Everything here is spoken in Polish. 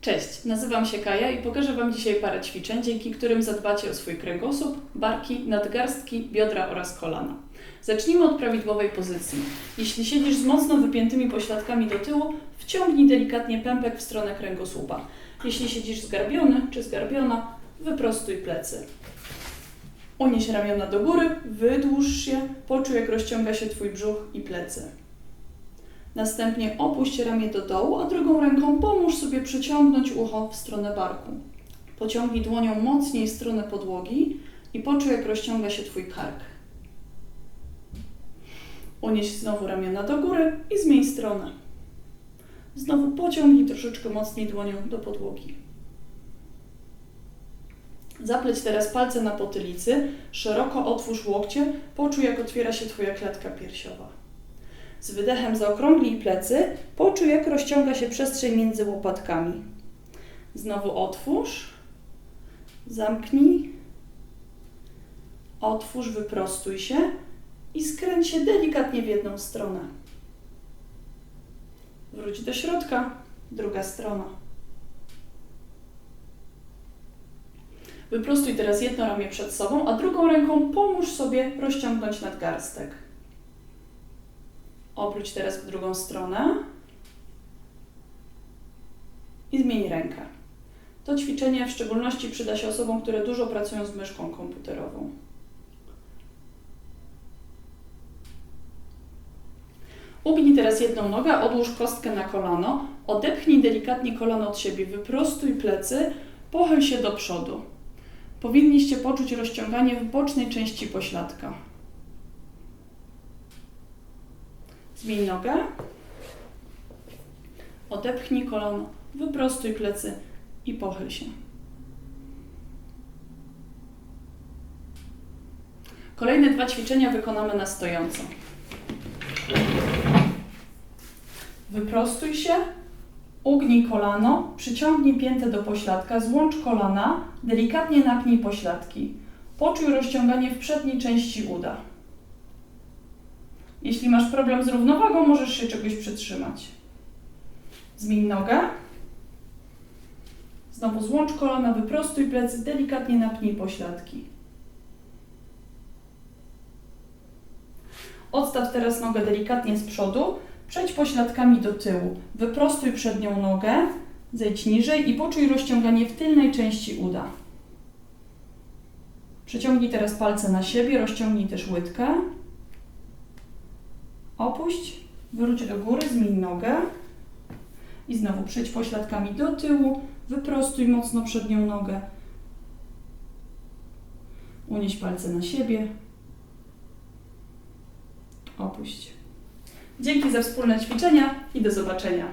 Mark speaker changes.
Speaker 1: Cześć, nazywam się Kaja i pokażę Wam dzisiaj parę ćwiczeń, dzięki którym zadbacie o swój kręgosłup, barki, nadgarstki, biodra oraz kolana. Zacznijmy od prawidłowej pozycji. Jeśli siedzisz z mocno wypiętymi pośladkami do tyłu, wciągnij delikatnie pępek w stronę kręgosłupa. Jeśli siedzisz zgarbiony czy zgarbiona, wyprostuj plecy. Unieś ramiona do góry, wydłuż się, poczuj jak rozciąga się Twój brzuch i plecy. Następnie opuść ramię do dołu, a drugą ręką pomóż sobie przeciągnąć ucho w stronę barku. Pociągnij dłonią mocniej w stronę podłogi i poczuj, jak rozciąga się Twój kark. Unieś znowu ramiona do góry i zmień stronę. Znowu pociągnij troszeczkę mocniej dłonią do podłogi. Zapleć teraz palce na potylicy, szeroko otwórz łokcie, poczuj, jak otwiera się Twoja klatka piersiowa. Z wydechem zaokrąglij plecy, poczuj jak rozciąga się przestrzeń między łopatkami. Znowu otwórz, zamknij, otwórz, wyprostuj się i skręć się delikatnie w jedną stronę. Wróć do środka, druga strona. Wyprostuj teraz jedno ramię przed sobą, a drugą ręką pomóż sobie rozciągnąć nadgarstek. Obróć teraz w drugą stronę i zmień rękę. To ćwiczenie w szczególności przyda się osobom, które dużo pracują z myszką komputerową. Ugnij teraz jedną nogę, odłóż kostkę na kolano, odepchnij delikatnie kolano od siebie, wyprostuj plecy, pochyl się do przodu. Powinniście poczuć rozciąganie w bocznej części pośladka. Zmień nogę. Odepchnij kolano, wyprostuj plecy i pochyl się. Kolejne dwa ćwiczenia wykonamy na stojąco. Wyprostuj się, ugnij kolano, przyciągnij piętę do pośladka, złącz kolana, delikatnie napnij pośladki. Poczuj rozciąganie w przedniej części uda. Jeśli masz problem z równowagą, możesz się czegoś przytrzymać. Zmień nogę. Znowu złącz kolana, wyprostuj plecy, delikatnie napnij pośladki. Odstaw teraz nogę delikatnie z przodu, przejdź pośladkami do tyłu. Wyprostuj przednią nogę, zejdź niżej i poczuj rozciąganie w tylnej części uda. Przeciągnij teraz palce na siebie, rozciągnij też łydkę. Opuść, wróć do góry, zmień nogę i znowu przejdź pośladkami do tyłu, wyprostuj mocno przednią nogę. Unieś palce na siebie. Opuść. Dzięki za wspólne ćwiczenia i do zobaczenia.